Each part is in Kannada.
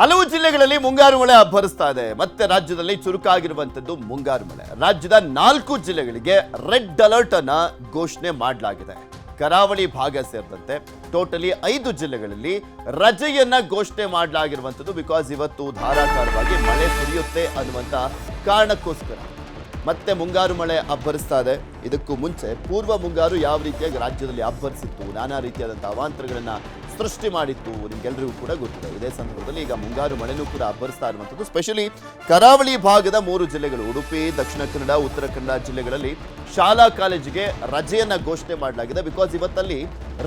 ಹಲವು ಜಿಲ್ಲೆಗಳಲ್ಲಿ ಮುಂಗಾರು ಮಳೆ ಅಬ್ಬರಿಸ್ತಾ ಇದೆ. ಮತ್ತೆ ರಾಜ್ಯದಲ್ಲಿ ಚುರುಕಾಗಿರುವಂತದ್ದು ಮುಂಗಾರು ಮಳೆ. ರಾಜ್ಯದ ನಾಲ್ಕು ಜಿಲ್ಲೆಗಳಿಗೆ ರೆಡ್ ಅಲರ್ಟ್ ಅನ್ನ ಘೋಷಣೆ ಮಾಡಲಾಗಿದೆ. ಕರಾವಳಿ ಭಾಗ ಸೇರಿದಂತೆ ಟೋಟಲಿ ಐದು ಜಿಲ್ಲೆಗಳಲ್ಲಿ ರಜೆಯನ್ನ ಘೋಷಣೆ ಮಾಡಲಾಗಿರುವಂತದ್ದು ಬಿಕಾಸ್ ಇವತ್ತು ಧಾರಾಕಾರವಾಗಿ ಮಳೆ ಸುರಿಯುತ್ತೆ ಅನ್ನುವಂಥ ಕಾರಣಕ್ಕೋಸ್ಕರ. ಮತ್ತೆ ಮುಂಗಾರು ಮಳೆ ಅಬ್ಬರಿಸ್ತಾ ಇದೆ. ಇದಕ್ಕೂ ಮುಂಚೆ ಪೂರ್ವ ಮುಂಗಾರು ಯಾವ ರೀತಿಯಾಗಿ ರಾಜ್ಯದಲ್ಲಿ ಅಬ್ಬರಿಸಿತ್ತು, ನಾನಾ ರೀತಿಯಾದಂಥ ಅವಾಂತರಗಳನ್ನು ಸೃಷ್ಟಿ ಮಾಡಿತ್ತು ನಿಮ್ಗೆಲ್ಲರಿಗೂ ಕೂಡ ಗೊತ್ತಿದೆ. ಇದೇ ಸಂದರ್ಭದಲ್ಲಿ ಈಗ ಮುಂಗಾರು ಮಳೆನೂ ಕೂಡ ಅಬ್ಬರಿಸ್ತಾ ಇರುವಂಥದ್ದು. ಸ್ಪೆಷಲಿ ಕರಾವಳಿ ಭಾಗದ ಮೂರು ಜಿಲ್ಲೆಗಳು, ಉಡುಪಿ, ದಕ್ಷಿಣ ಕನ್ನಡ, ಉತ್ತರ ಕನ್ನಡ ಜಿಲ್ಲೆಗಳಲ್ಲಿ ಶಾಲಾ ಕಾಲೇಜಿಗೆ ರಜೆಯನ್ನು ಘೋಷಣೆ ಮಾಡಲಾಗಿದೆ. ಬಿಕಾಸ್ ಇವತ್ತಲ್ಲಿ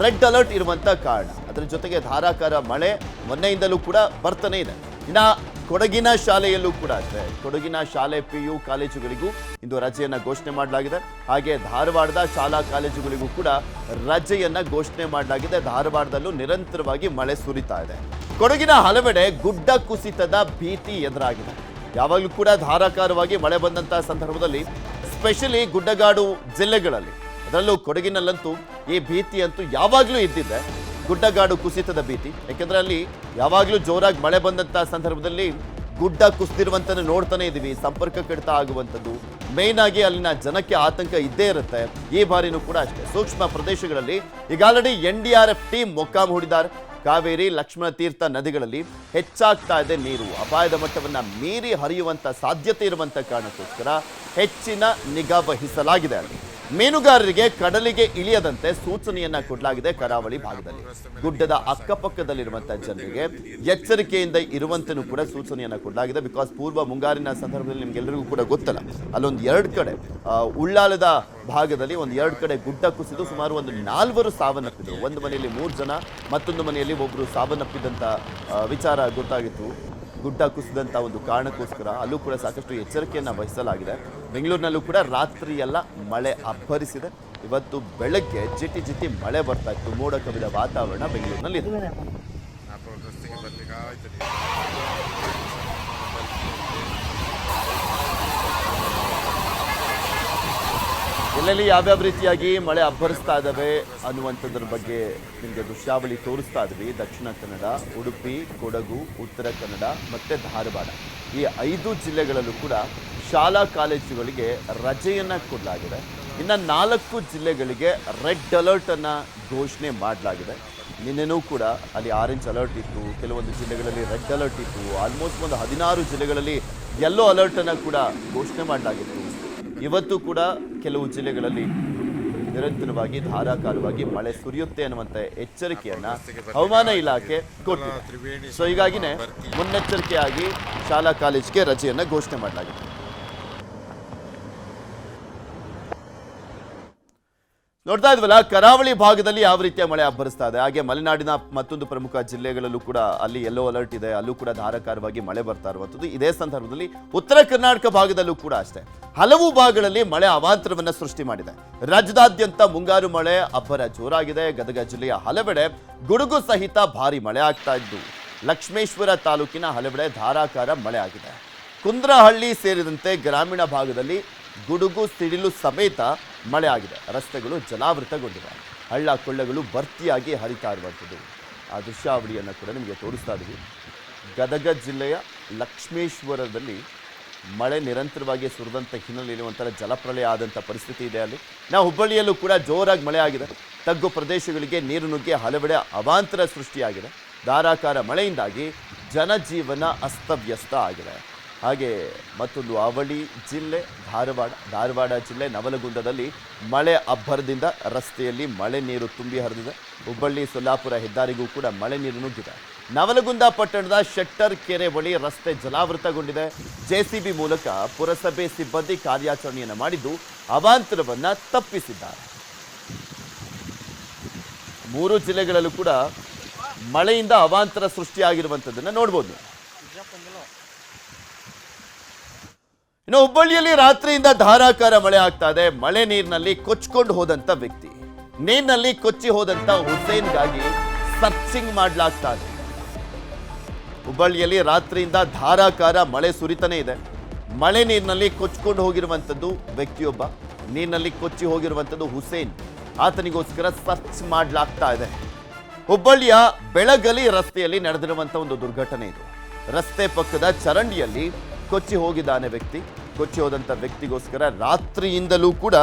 ರೆಡ್ ಅಲರ್ಟ್ ಇರುವಂಥ ಕಾರಣ. ಅದರ ಜೊತೆಗೆ ಧಾರಾಕಾರ ಮಳೆ ಮೊನ್ನೆಯಿಂದಲೂ ಕೂಡ ಬರ್ತಾನೆ ಇದೆ. ಇನ್ನ ಕೊಡಗಿನ ಶಾಲೆಯಲ್ಲೂ ಕೂಡ ಅಷ್ಟೇ. ಕೊಡಗಿನ ಶಾಲೆ ಪಿ ಯು ಕಾಲೇಜುಗಳಿಗೂ ಇಂದು ರಜೆಯನ್ನು ಘೋಷಣೆ ಮಾಡಲಾಗಿದೆ. ಹಾಗೆ ಧಾರವಾಡದ ಶಾಲಾ ಕಾಲೇಜುಗಳಿಗೂ ಕೂಡ ರಜೆಯನ್ನು ಘೋಷಣೆ ಮಾಡಲಾಗಿದೆ. ಧಾರವಾಡದಲ್ಲೂ ನಿರಂತರವಾಗಿ ಮಳೆ ಸುರಿತಾ ಇದೆ. ಕೊಡಗಿನ ಹಲವೆಡೆ ಗುಡ್ಡ ಕುಸಿತದ ಭೀತಿ ಎದುರಾಗಿದೆ. ಯಾವಾಗಲೂ ಕೂಡ ಧಾರಾಕಾರವಾಗಿ ಮಳೆ ಬಂದಂತಹ ಸಂದರ್ಭದಲ್ಲಿ ಸ್ಪೆಷಲಿ ಗುಡ್ಡಗಾಡು ಜಿಲ್ಲೆಗಳಲ್ಲಿ, ಅದರಲ್ಲೂ ಕೊಡಗಿನಲ್ಲಂತೂ ಈ ಭೀತಿ ಅಂತೂ ಯಾವಾಗಲೂ ಇದ್ದಿದೆ. ಗುಡ್ಡಗಾಡು ಕುಸಿತದ ಭೀತಿ. ಯಾಕೆಂದ್ರೆ ಅಲ್ಲಿ ಯಾವಾಗಲೂ ಜೋರಾಗಿ ಮಳೆ ಬಂದಂತಹ ಸಂದರ್ಭದಲ್ಲಿ ಗುಡ್ಡ ಕುಸಿದಿರುವಂತನ್ನು ನೋಡ್ತಾನೆ ಇದೀವಿ ಸಂಪರ್ಕ ಕಡಿತ ಆಗುವಂಥದ್ದು. ಮೇನ್ ಆಗಿ ಅಲ್ಲಿನ ಜನಕ್ಕೆ ಆತಂಕ ಇದ್ದೇ ಇರುತ್ತೆ. ಈ ಬಾರಿನೂ ಕೂಡ ಅಷ್ಟೇ. ಸೂಕ್ಷ್ಮ ಪ್ರದೇಶಗಳಲ್ಲಿ ಈಗ already N D R F team ಮೊಕ್ಕಾಂ ಹೂಡಿದ್ದಾರೆ. ಕಾವೇರಿ, ಲಕ್ಷ್ಮಣ ತೀರ್ಥ ನದಿಗಳಲ್ಲಿ ಹೆಚ್ಚಾಗ್ತಾ ಇದೆ ನೀರು. ಅಪಾಯದ ಮಟ್ಟವನ್ನ ಮೀರಿ ಹರಿಯುವಂತ ಸಾಧ್ಯತೆ ಇರುವಂತ ಕಾರಣಕ್ಕೋಸ್ಕರ ಹೆಚ್ಚಿನ ನಿಗಾ ವಹಿಸಲಾಗಿದೆ ಅಲ್ಲಿ. ಮೀನುಗಾರರಿಗೆ ಕಡಲಿಗೆ ಇಳಿಯದಂತೆ ಸೂಚನೆಯನ್ನ ಕೊಡಲಾಗಿದೆ ಕರಾವಳಿ ಭಾಗದಲ್ಲಿ. ಗುಡ್ಡದ ಅಕ್ಕಪಕ್ಕದಲ್ಲಿರುವಂತಹ ಜನರಿಗೆ ಎಚ್ಚರಿಕೆಯಿಂದ ಇರುವಂತೆನೂ ಕೂಡ ಸೂಚನೆಯನ್ನ ಕೊಡಲಾಗಿದೆ. ಬಿಕಾಸ್ ಪೂರ್ವ ಮುಂಗಾರಿನ ಸಂದರ್ಭದಲ್ಲಿ ನಿಮ್ಗೆಲ್ಲರಿಗೂ ಕೂಡ ಗೊತ್ತಲ್ಲ, ಅಲ್ಲೊಂದು ಎರಡು ಕಡೆ ಉಳ್ಳಾಲದ ಭಾಗದಲ್ಲಿ ಒಂದು ಎರಡು ಕಡೆ ಗುಡ್ಡ ಕುಸಿದು ಸುಮಾರು ಒಂದು ನಾಲ್ವರು ಸಾವನ್ನಪ್ಪಿದ್ರು. ಒಂದು ಮನೆಯಲ್ಲಿ ಮೂರು ಜನ, ಮತ್ತೊಂದು ಮನೆಯಲ್ಲಿ ಒಬ್ಬರು ಸಾವನ್ನಪ್ಪಿದಂತ ವಿಚಾರ ಗೊತ್ತಾಗಿತ್ತು. ಗುಡ್ಡ ಕುಸಿದಂಥ ಒಂದು ಕಾರಣಕ್ಕೋಸ್ಕರ ಅಲ್ಲೂ ಕೂಡ ಸಾಕಷ್ಟು ಎಚ್ಚರಿಕೆಯನ್ನು ವಹಿಸಲಾಗಿದೆ. ಬೆಂಗಳೂರಿನಲ್ಲೂ ಕೂಡ ರಾತ್ರಿ ಎಲ್ಲ ಮಳೆ ಅಬ್ಬರಿಸಿದೆ. ಇವತ್ತು ಬೆಳಗ್ಗೆ ಜಿಟಿ ಜಿಟಿ ಮಳೆ ಬರ್ತಾ ಇತ್ತು. ಮೋಡ ಕವಿದ ವಾತಾವರಣ ಬೆಂಗಳೂರಿನಲ್ಲಿ ಇದೆ. ಎಲ್ಲೆಲ್ಲಿ ಯಾವ್ಯಾವ ರೀತಿಯಾಗಿ ಮಳೆ ಅಬ್ಬರಿಸ್ತಾ ಇದ್ದಾವೆ ಅನ್ನುವಂಥದ್ರ ಬಗ್ಗೆ ನಿಮಗೆ ದೃಶ್ಯಾವಳಿ ತೋರಿಸ್ತಾ ಇದ್ವಿ. ದಕ್ಷಿಣ ಕನ್ನಡ, ಉಡುಪಿ, ಕೊಡಗು, ಉತ್ತರ ಕನ್ನಡ ಮತ್ತು ಧಾರವಾಡ. ಈ ಐದು ಜಿಲ್ಲೆಗಳಲ್ಲೂ ಕೂಡ ಶಾಲಾ ಕಾಲೇಜುಗಳಿಗೆ ರಜೆಯನ್ನು ಕೊಡಲಾಗಿದೆ. ಇನ್ನು ನಾಲ್ಕು ಜಿಲ್ಲೆಗಳಿಗೆ ರೆಡ್ ಅಲರ್ಟನ್ನು ಘೋಷಣೆ ಮಾಡಲಾಗಿದೆ. ನಿನ್ನೆನೂ ಕೂಡ ಅಲ್ಲಿ ಆರೆಂಜ್ ಅಲರ್ಟ್ ಇತ್ತು, ಕೆಲವೊಂದು ಜಿಲ್ಲೆಗಳಲ್ಲಿ ರೆಡ್ ಅಲರ್ಟ್ ಇತ್ತು ಆಲ್ಮೋಸ್ಟ್ ಒಂದು ಹದಿನಾರು ಜಿಲ್ಲೆಗಳಲ್ಲಿ ಯೆಲ್ಲೋ ಅಲರ್ಟನ್ನು ಕೂಡ ಘೋಷಣೆ ಮಾಡಲಾಗಿತ್ತು. ಇವತ್ತು ಕೂಡ ಕೆಲವು ಜಿಲ್ಲೆಗಳಲ್ಲಿ ನಿರಂತರವಾಗಿ, ಧಾರಾಕಾರವಾಗಿ ಮಳೆ ಸುರಿಯುತ್ತೆ ಅನ್ನುವಂತ ಎಚ್ಚರಿಕೆಯನ್ನ ಹವಾಮಾನ ಇಲಾಖೆ ಕೊಟ್ಟಿದೆ. ಸೊ ಹೀಗಾಗಿನೇ ಮುನ್ನೆಚ್ಚರಿಕೆಯಾಗಿ ಶಾಲಾ, ಕಾಲೇಜ್ಗೆ ರಜೆಯನ್ನ ಘೋಷಣೆ ಮಾಡಲಾಗಿದೆ. ನೋಡ್ತಾ ಇದ್ವಲ್ಲ, ಕರಾವಳಿ ಭಾಗದಲ್ಲಿ ಯಾವ ರೀತಿಯ ಮಳೆ ಅಬ್ಬರಿಸ್ತಾ ಇದೆ? ಹಾಗೆ ಮಲೆನಾಡಿನ ಮತ್ತೊಂದು ಪ್ರಮುಖ ಜಿಲ್ಲೆಗಳಲ್ಲೂ ಕೂಡ ಅಲ್ಲಿ ಯೆಲ್ಲೋ ಅಲರ್ಟ್ ಇದೆ. ಅಲ್ಲೂ ಕೂಡ ಧಾರಾಕಾರವಾಗಿ ಮಳೆ ಬರ್ತಾ ಇರುವಂಥದ್ದು. ಇದೇ ಸಂದರ್ಭದಲ್ಲಿ ಉತ್ತರ ಕರ್ನಾಟಕ ಭಾಗದಲ್ಲೂ ಕೂಡ ಅಷ್ಟೇ. ಹಲವು ಭಾಗಗಳಲ್ಲಿ ಮಳೆ ಅವಾಂತರವನ್ನು ಸೃಷ್ಟಿ ಮಾಡಿದೆ. ರಾಜ್ಯದಾದ್ಯಂತ ಮುಂಗಾರು ಮಳೆ ಅಬ್ಬರ ಜೋರಾಗಿದೆ. ಗದಗ ಜಿಲ್ಲೆಯ ಹಲವೆಡೆ ಗುಡುಗು ಸಹಿತ ಭಾರಿ ಮಳೆ ಆಗ್ತಾ ಇದ್ದು, ಲಕ್ಷ್ಮೇಶ್ವರ ತಾಲೂಕಿನ ಹಲವೆಡೆ ಧಾರಾಕಾರ ಮಳೆ ಆಗಿದೆ. ಕುಂದ್ರಹಳ್ಳಿ ಸೇರಿದಂತೆ ಗ್ರಾಮೀಣ ಭಾಗದಲ್ಲಿ ಗುಡುಗು ಸಿಡಿಲು ಸಮೇತ ಮಳೆ ಆಗಿದೆ. ರಸ್ತೆಗಳು ಜಲಾವೃತಗೊಂಡಿವೆ. ಹಳ್ಳ ಕೊಳ್ಳಗಳು ಭರ್ತಿಯಾಗಿ ಹರಿತಾ ಇರುವಂಥದ್ದು. ಆ ದೃಶ್ಯಾವಳಿಯನ್ನು ಕೂಡ ನಿಮಗೆ ತೋರಿಸ್ತಾ ಇದ್ದೀವಿ. ಗದಗ ಜಿಲ್ಲೆಯ ಲಕ್ಷ್ಮೇಶ್ವರದಲ್ಲಿ ಮಳೆ ನಿರಂತರವಾಗಿ ಸುರಿದಂಥ ಹಿನ್ನೆಲೆಯಲ್ಲಿ ಒಂಥರ ಜಲಪ್ರಳಯ ಆದಂಥ ಪರಿಸ್ಥಿತಿ ಇದೆ ಅಲ್ಲಿ. ನಾವು ಹುಬ್ಬಳ್ಳಿಯಲ್ಲೂ ಕೂಡ ಜೋರಾಗಿ ಮಳೆ ಆಗಿದೆ. ತಗ್ಗು ಪ್ರದೇಶಗಳಿಗೆ ನೀರು ನುಗ್ಗಿ ಹಲವೆಡೆ ಅವಾಂತರ ಸೃಷ್ಟಿಯಾಗಿದೆ. ಧಾರಾಕಾರ ಮಳೆಯಿಂದಾಗಿ ಜನಜೀವನ ಅಸ್ತವ್ಯಸ್ತ ಆಗಿದೆ. ಹಾಗೆ ಮತ್ತೊಂದು ಅವಳಿ ಜಿಲ್ಲೆ, ಧಾರವಾಡ ಧಾರವಾಡ ಜಿಲ್ಲೆ ನವಲಗುಂದದಲ್ಲಿ ಮಳೆ ಅಬ್ಬರದಿಂದ ರಸ್ತೆಯಲ್ಲಿ ಮಳೆ ನೀರು ತುಂಬಿ ಹರಿದಿದೆ. ಹುಬ್ಬಳ್ಳಿ, ಸೊಲ್ಲಾಪುರ ಹೆದ್ದಾರಿಗೂ ಕೂಡ ಮಳೆ ನೀರು ನುಗ್ಗಿದೆ. ನವಲಗುಂದ ಪಟ್ಟಣದ ಶೆಟ್ಟರ್ ಕೆರೆ ಬಳಿ ರಸ್ತೆ ಜಲಾವೃತಗೊಂಡಿದೆ. ಜೆಸಿಬಿ ಮೂಲಕ ಪುರಸಭೆ ಸಿಬ್ಬಂದಿ ಕಾರ್ಯಾಚರಣೆಯನ್ನು ಮಾಡಿದ್ದು ಅವಾಂತರವನ್ನು ತಪ್ಪಿಸಿದ್ದಾರೆ. ಮೂರು ಜಿಲ್ಲೆಗಳಲ್ಲೂ ಕೂಡ ಮಳೆಯಿಂದ ಅವಾಂತರ ಸೃಷ್ಟಿಯಾಗಿರುವಂಥದ್ದನ್ನು ನೋಡ್ಬೋದು. ಇನ್ನು ಹುಬ್ಬಳ್ಳಿಯಲ್ಲಿ ರಾತ್ರಿಯಿಂದ ಧಾರಾಕಾರ ಮಳೆ ಆಗ್ತಾ ಇದೆ. ಮಳೆ ನೀರಿನಲ್ಲಿ ಕೊಚ್ಕೊಂಡು ಹೋದಂತ ವ್ಯಕ್ತಿ. ನೀರಿನಲ್ಲಿ ಕೊಚ್ಚಿ ಹೋದಂತ ಹುಸೇನ್ಗಾಗಿ ಸರ್ಚಿಂಗ್ ಮಾಡಲಾಗ್ತಾ ಇದೆ. ಹುಬ್ಬಳ್ಳಿಯಲ್ಲಿ ರಾತ್ರಿಯಿಂದ ಧಾರಾಕಾರ ಮಳೆ ಸುರಿತಾನೆ ಇದೆ. ಮಳೆ ನೀರಿನಲ್ಲಿ ಕೊಚ್ಕೊಂಡು ಹೋಗಿರುವಂಥದ್ದು ವ್ಯಕ್ತಿಯೊಬ್ಬ. ನೀರಿನಲ್ಲಿ ಕೊಚ್ಚಿ ಹೋಗಿರುವಂಥದ್ದು ಹುಸೇನ್. ಆತನಿಗೋಸ್ಕರ ಸರ್ಚ್ ಮಾಡಲಾಗ್ತಾ ಇದೆ. ಹುಬ್ಬಳ್ಳಿಯ ಬೆಳಗಲಿ ರಸ್ತೆಯಲ್ಲಿ ನಡೆದಿರುವಂಥ ಒಂದು ದುರ್ಘಟನೆ ಇದು. ರಸ್ತೆ ಪಕ್ಕದ ಚರಂಡಿಯಲ್ಲಿ ಕೊಚ್ಚಿ ಹೋಗಿದ್ದಾನೆ ವ್ಯಕ್ತಿ. ಕೊಚ್ಚಿ ಹೋದಂಥ ವ್ಯಕ್ತಿಗೋಸ್ಕರ ರಾತ್ರಿಯಿಂದಲೂ ಕೂಡ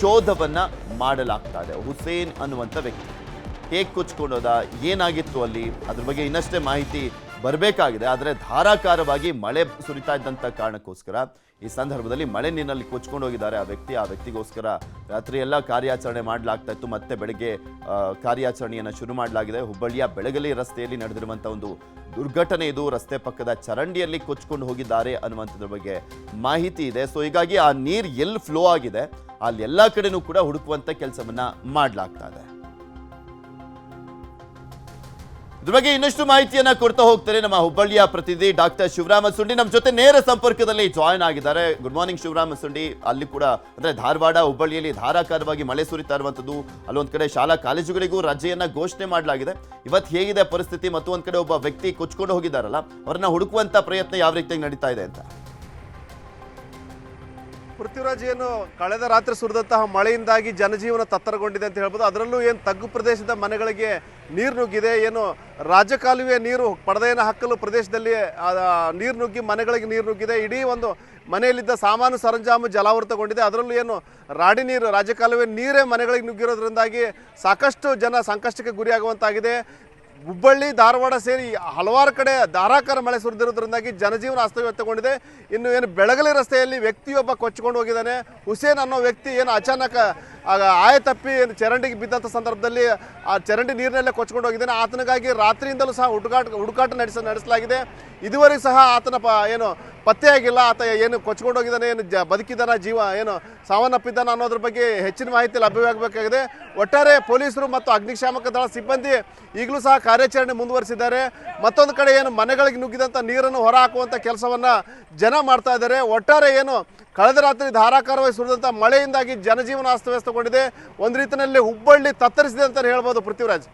ಶೋಧವನ್ನು ಮಾಡಲಾಗ್ತಾ ಇದೆ ಹುಸೇನ್ ಅನ್ನುವಂಥ ವ್ಯಕ್ತಿ. ಹೇಗೆ ಕೊಚ್ಕೊಂಡೋದ? ಏನಾಗಿತ್ತು ಅಲ್ಲಿ? ಅದ್ರ ಬಗ್ಗೆ ಇನ್ನಷ್ಟೇ ಮಾಹಿತಿ ಬರಬೇಕಾಗಿದೆ, ಆದರೆ ಧಾರಾಕಾರವಾಗಿ ಮಳೆ ಸುರಿತಾ ಇದ್ದಂಥ ಕಾರಣಕ್ಕೋಸ್ಕರ ಈ ಸಂದರ್ಭದಲ್ಲಿ ಮಳೆ ನೀರಿನಲ್ಲಿ ಕೊಚ್ಕೊಂಡು ಹೋಗಿದ್ದಾರೆ ಆ ವ್ಯಕ್ತಿ. ಆ ವ್ಯಕ್ತಿಗೋಸ್ಕರ ರಾತ್ರಿ ಎಲ್ಲ ಕಾರ್ಯಾಚರಣೆ ಮಾಡಲಾಗ್ತಾ ಇತ್ತು. ಮತ್ತೆ ಬೆಳಗ್ಗೆ ಕಾರ್ಯಾಚರಣೆಯನ್ನು ಶುರು ಮಾಡಲಾಗಿದೆ. ಹುಬ್ಬಳ್ಳಿಯ ಬೆಳಗಲಿ ರಸ್ತೆಯಲ್ಲಿ ನಡೆದಿರುವಂಥ ಒಂದು ದುರ್ಘಟನೆ ಇದು. ರಸ್ತೆ ಪಕ್ಕದ ಚರಂಡಿಯಲ್ಲಿ ಕೊಚ್ಕೊಂಡು ಹೋಗಿದ್ದಾರೆ ಅನ್ನುವಂಥದ್ರ ಬಗ್ಗೆ ಮಾಹಿತಿ ಇದೆ. ಸೊ ಹೀಗಾಗಿ ಆ ನೀರು ಎಲ್ಲಿ ಫ್ಲೋ ಆಗಿದೆ, ಅಲ್ಲಿ ಎಲ್ಲ ಕಡೆನೂ ಕೂಡ ಹುಡುಕುವಂಥ ಕೆಲಸವನ್ನು ಮಾಡಲಾಗ್ತಾ ಇದೆ. ಇದ್ರ ಬಗ್ಗೆ ಇನ್ನಷ್ಟು ಮಾಹಿತಿಯನ್ನ ಕೊಡ್ತಾ ಹೋಗ್ತಾರೆ ನಮ್ಮ ಹುಬ್ಬಳ್ಳಿಯ ಪ್ರತಿನಿಧಿ ಡಾಕ್ಟರ್ ಶಿವರಾಮ ಸುಂಡಿ. ನಮ್ಮ ಜೊತೆ ನೇರ ಸಂಪರ್ಕದಲ್ಲಿ ಜಾಯ್ನ್ ಆಗಿದ್ದಾರೆ. Good morning Shivarama Sundi. ಅಲ್ಲಿ ಕೂಡ ಅಂದ್ರೆ ಧಾರವಾಡ, ಹುಬ್ಬಳ್ಳಿಯಲ್ಲಿ ಧಾರಾಕಾರವಾಗಿ ಮಳೆ ಸುರಿತಾ ಇರುವಂತದ್ದು. ಅಲ್ಲೊಂದ್ ಕಡೆ ಶಾಲಾ ಕಾಲೇಜುಗಳಿಗೂ ರಜೆಯನ್ನ ಘೋಷಣೆ ಮಾಡಲಾಗಿದೆ. ಇವತ್ತು ಹೇಗಿದೆ ಪರಿಸ್ಥಿತಿ ಮತ್ತು ಒಂದ್ ಕಡೆ ಒಬ್ಬ ವ್ಯಕ್ತಿ ಕೊಚ್ಕೊಂಡು ಹೋಗಿದ್ದಾರಲ್ಲ, ಅವರನ್ನ ಹುಡುಕುವಂತ ಪ್ರಯತ್ನ ಯಾವ ರೀತಿಯಾಗಿ ನಡೀತಾ ಇದೆ ಅಂತ? ಪೃಥ್ವಿರಾಜ್ ಏನು ಕಳೆದ ರಾತ್ರಿ ಸುರಿದಂತಹ ಮಳೆಯಿಂದಾಗಿ ಜನಜೀವನ ತತ್ತರಗೊಂಡಿದೆ ಅಂತ ಹೇಳ್ಬೋದು. ಅದರಲ್ಲೂ ಏನು ತಗ್ಗು ಪ್ರದೇಶದ ಮನೆಗಳಿಗೆ ನೀರು ನುಗ್ಗಿದೆ, ಏನು ರಾಜಕಾಲುವೆ ನೀರು ಪರದೆಯನ್ನು ಹಾಕಲು ಪ್ರದೇಶದಲ್ಲಿ ನೀರು ನುಗ್ಗಿ ಮನೆಗಳಿಗೆ ನೀರು ನುಗ್ಗಿದೆ. ಇಡೀ ಒಂದು ಮನೆಯಲ್ಲಿದ್ದ ಸಾಮಾನು ಸರಂಜಾಮು ಜಲಾವೃತಗೊಂಡಿದೆ. ಅದರಲ್ಲೂ ಏನು ರಾಡಿ ನೀರು, ರಾಜಕಾಲುವೆ ನೀರೇ ಮನೆಗಳಿಗೆ ನುಗ್ಗಿರೋದ್ರಿಂದಾಗಿ ಸಾಕಷ್ಟು ಜನ ಸಂಕಷ್ಟಕ್ಕೆ ಗುರಿಯಾಗುವಂತಾಗಿದೆ. ಹುಬ್ಬಳ್ಳಿ, ಧಾರವಾಡ ಸೇರಿ ಹಲವಾರು ಕಡೆ ಧಾರಾಕಾರ ಮಳೆ ಸುರಿದಿರೋದ್ರಿಂದಾಗಿ ಜನಜೀವನ ಅಸ್ತವ್ಯಸ್ತಗೊಂಡಿದೆ. ಇನ್ನು ಏನು ಬೆಳಗಲಿ ರಸ್ತೆಯಲ್ಲಿ ವ್ಯಕ್ತಿಯೊಬ್ಬ ಕೊಚ್ಚಿಕೊಂಡು ಹೋಗಿದ್ದಾನೆ. ಹುಸೇನ್ ಅನ್ನೋ ವ್ಯಕ್ತಿ ಏನು ಅಚಾನಕ್ ಆಯ ತಪ್ಪಿ ಚರಂಡಿಗೆ ಬಿದ್ದಂಥ ಸಂದರ್ಭದಲ್ಲಿ ಆ ಚರಂಡಿ ನೀರಿನಲ್ಲೇ ಕೊಚ್ಕೊಂಡು ಹೋಗಿದ್ದಾನೆ. ಆತನಿಗಾಗಿ ರಾತ್ರಿಯಿಂದಲೂ ಸಹ ಹುಡುಕಾಟ ಹುಡುಕಾಟ ನಡೆಸ, ನಡೆಸಲಾಗಿದೆ. ಇದುವರೆಗೂ ಸಹ ಆತನ ಏನು ಪತ್ತೆಯಾಗಿಲ್ಲ ಆತ ಏನು ಕೊಚ್ಕೊಂಡು ಹೋಗಿದ್ದಾನೆ, ಏನು ಜ ಬದುಕಿದ್ದಾನ, ಜೀವ, ಏನು ಸಾವನ್ನಪ್ಪಿದ್ದಾನ ಅನ್ನೋದ್ರ ಬಗ್ಗೆ ಹೆಚ್ಚಿನ ಮಾಹಿತಿ ಲಭ್ಯವಾಗಬೇಕಾಗಿದೆ. ಒಟ್ಟಾರೆ ಪೊಲೀಸರು ಮತ್ತು ಅಗ್ನಿಶಾಮಕ ದಳ ಸಿಬ್ಬಂದಿ ಈಗಲೂ ಸಹ ಕಾರ್ಯಾಚರಣೆ ಮುಂದುವರಿಸಿದ್ದಾರೆ. ಮತ್ತೊಂದು ಕಡೆ ಏನು ಮನೆಗಳಿಗೆ ನುಗ್ಗಿದಂಥ ನೀರನ್ನು ಹೊರ ಹಾಕುವಂಥ ಕೆಲಸವನ್ನು ಜನ ಮಾಡ್ತಾ ಇದ್ದಾರೆ. ಒಟ್ಟಾರೆ ಏನು ಕಳೆದ ರಾತ್ರಿ ಧಾರಾಕಾರವಾಗಿ ಸುರಿದಂಥ ಮಳೆಯಿಂದಾಗಿ ಜನಜೀವನ ಅಸ್ತವ್ಯಸ್ತಗೊಂಡಿದೆ. ಒಂದು ರೀತಿಯಲ್ಲಿ ಹುಬ್ಬಳ್ಳಿ ತತ್ತರಿಸಿದೆ ಅಂತ ಹೇಳ್ಬೋದು ಪೃಥ್ವಿರಾಜ್.